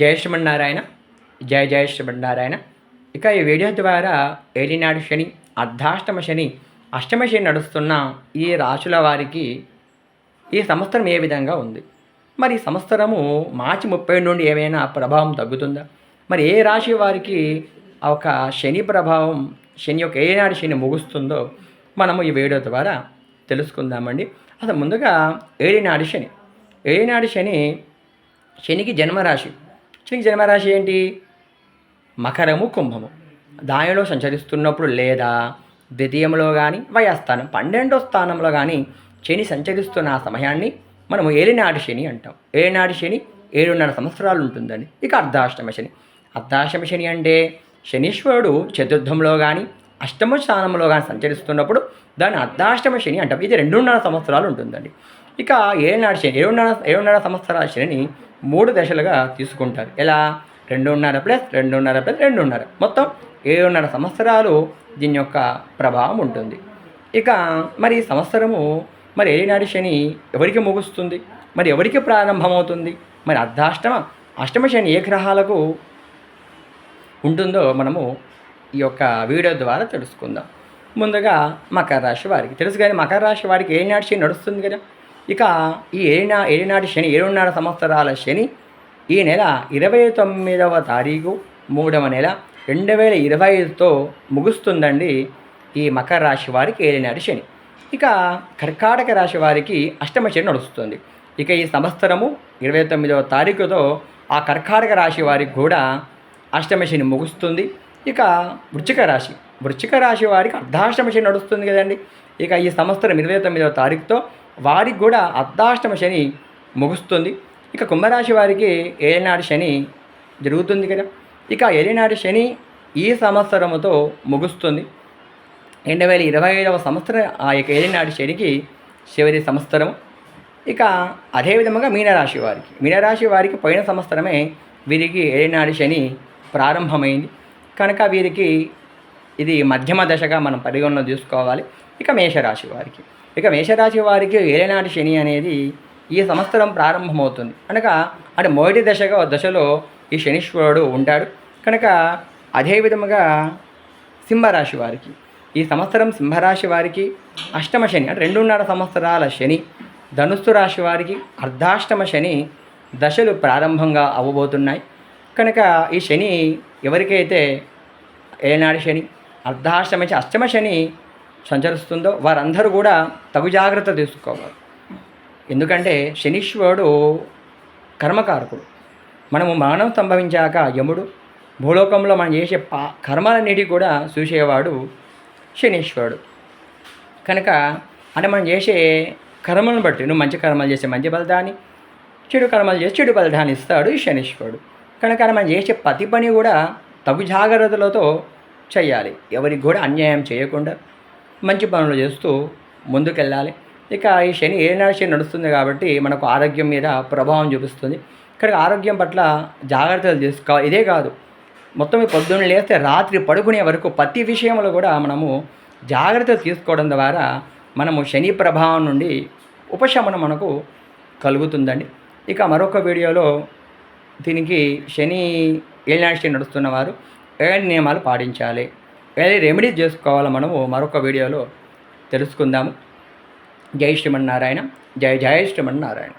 జయ శ్రీమన్నారాయణ జయ జయ శ్రీమన్నారాయణ ఇక ఈ వీడియో ద్వారా ఏలినాడు శని అర్ధాష్టమ శని అష్టమ శని నడుస్తున్న ఈ రాశుల వారికి ఈ సంవత్సరం ఏ విధంగా ఉంది? మరి ఈ సంవత్సరము మార్చి ముప్పై నుండి ఏమైనా ప్రభావం తగ్గుతుందా? మరి ఏ రాశి వారికి ఒక శని ప్రభావం శని యొక్క ఏనాడు శని ముగుస్తుందో మనము ఈ వీడియో ద్వారా తెలుసుకుందామండి. అసలు ముందుగా ఏలినాడు శని. ఏలినాడు శని శనికి జన్మరాశి. శనికి జన్మరాశి ఏంటి? మకరము కుంభము. దానిలో సంచరిస్తున్నప్పుడు లేదా ద్వితీయంలో కానీ వయస్థానం పన్నెండో స్థానంలో కానీ శని సంచరిస్తున్న ఆ సమయాన్ని మనము ఏలినాటి శని అంటాం. ఏలినాటి శని ఏడున్నర సంవత్సరాలు ఉంటుందండి. ఇక అర్ధాష్టమ శని. అర్ధాష్టమ శని అంటే శనీశ్వరుడు చతుర్థంలో కానీ అష్టమ స్థానంలో కానీ సంచరిస్తున్నప్పుడు దాన్ని అర్ధాష్టమ శని అంటాం. ఇది రెండున్నర సంవత్సరాలు ఉంటుందండి. ఇక ఏడున్నర శని ఏడున్నర ఏడున్నర సంవత్సరాల శనిని మూడు దశలుగా తీసుకుంటారు. ఎలా? రెండున్నర ప్లస్ రెండున్నర ప్లస్ రెండున్నర. మొత్తం ఏడున్నర సంవత్సరాలు దీని యొక్క ప్రభావం ఉంటుంది. ఇక మరి ఈ సంవత్సరము మరి ఏనాడు శని ఎవరికి ముగుస్తుంది? మరి ఎవరికి ప్రారంభమవుతుంది? మరి అర్ధాష్టమ అష్టమ శని ఏ గ్రహాలకు ఉంటుందో మనము ఈ యొక్క వీడియో ద్వారా తెలుసుకుందాం. ముందుగా మకర రాశి వారికి. తెలుసు కానీ మకర రాశి వారికి ఏనాటి శని నడుస్తుంది కదా? ఇక ఈ ఏనా ఏనాటి శని ఏడున్నర సంవత్సరాల శని ఈ నెల ఇరవై తొమ్మిదవ తారీఖు మూడవ నెల రెండు వేల ఇరవై ఐదుతో ముగుస్తుందండి ఈ మకర రాశి వారికి ఏలినాటి శని. ఇక కర్కాటక రాశి వారికి అష్టమ శని నడుస్తుంది. ఇక ఈ సంవత్సరము ఇరవై తొమ్మిదవ తారీఖుతో ఆ కర్కాటక రాశి వారికి కూడా అష్టమ శని ముగుస్తుంది. ఇక వృచ్చిక రాశి. వృచ్చిక రాశి వారికి అర్ధాష్టమ శని నడుస్తుంది కదండి. ఇక ఈ సంవత్సరం ఇరవై తొమ్మిదవ తారీఖుతో వారికి కూడా అర్ధాష్టమ శని ముగుస్తుంది. ఇక కుంభరాశి వారికి ఏలినాడు శని జరుగుతుంది కదా. ఇక ఏలినాడు శని ఈ సంవత్సరముతో ముగుస్తుంది. రెండు వేల ఇరవై ఐదవ సంవత్సరం ఆ యొక్క ఏలినాడు శనికి చివరి సంవత్సరం ఇక అదేవిధంగా మీనరాశి వారికి. మీనరాశి వారికి పోయిన సంవత్సరమే వీరికి ఏలినాడు శని ప్రారంభమైంది. కనుక వీరికి ఇది మధ్యమ దశగా మనం పరిగణన చూసుకోవాలి ఇక మేషరాశి వారికి. ఇక మేషరాశి వారికి ఏలనాటి శని అనేది ఈ సంవత్సరం ప్రారంభమవుతుంది. కనుక అంటే మొదటి దశగా దశలో ఈ శనీశ్వరుడు ఉంటాడు. కనుక అదేవిధముగా సింహరాశి వారికి ఈ సంవత్సరం సింహరాశి వారికి అష్టమ శని అంటే రెండున్నర సంవత్సరాల శని ధనుస్సు రాశి వారికి అర్ధాష్టమ శని దశలు ప్రారంభంగా అవ్వబోతున్నాయి కనుక ఈ శని ఎవరికైతే ఏనాడు శని అర్ధాష్టమ అష్టమ శని సంచరిస్తుందో వారందరూ కూడా తగు జాగ్రత్త తీసుకోవాలి. ఎందుకంటే శనీశ్వరుడు కర్మకారకుడు. మనము మానవ సంభవించాక యముడు భూలోకంలో మనం చేసే పా కర్మలన్నిటి కూడా చూసేవాడు శనీశ్వరుడు. కనుక అంటే మనం చేసే కర్మలను బట్టి నువ్వు మంచి కర్మలు చేసే మంచి ఫలితాన్ని చెడు కర్మలు చేసి చెడు ఫలితాన్ని ఇస్తాడు ఈ శనీశ్వరుడు. కనుక మనం చేసే ప్రతి పని కూడా తగు జాగ్రత్తలతో చేయాలి. ఎవరికి కూడా అన్యాయం చేయకుండా మంచి పనులు చేస్తూ ముందుకెళ్ళాలి. ఇక ఈ శని ఏనాడు శని నడుస్తుంది కాబట్టి మనకు ఆరోగ్యం మీద ప్రభావం చూపిస్తుంది. కనుక ఆరోగ్యం పట్ల జాగ్రత్తలు తీసుకో ఇదే కాదు. మొత్తం ఈ పొద్దున్న లేస్తే రాత్రి పడుకునే వరకు ప్రతి విషయంలో కూడా మనము జాగ్రత్తలు తీసుకోవడం ద్వారా మనము శని ప్రభావం నుండి ఉపశమనం మనకు కలుగుతుందండి. ఇక మరొక వీడియోలో దీనికి శని ఏలినాటి శని నడుస్తున్న వారు నియమాలు పాటించాలి. ఏది రెమెడీస్ చేసుకోవాలో మనము? మరొక వీడియోలో తెలుసుకుందాము. జై శ్రీమన్నారాయణ. జై జయ శ్రీమన్నారాయణ.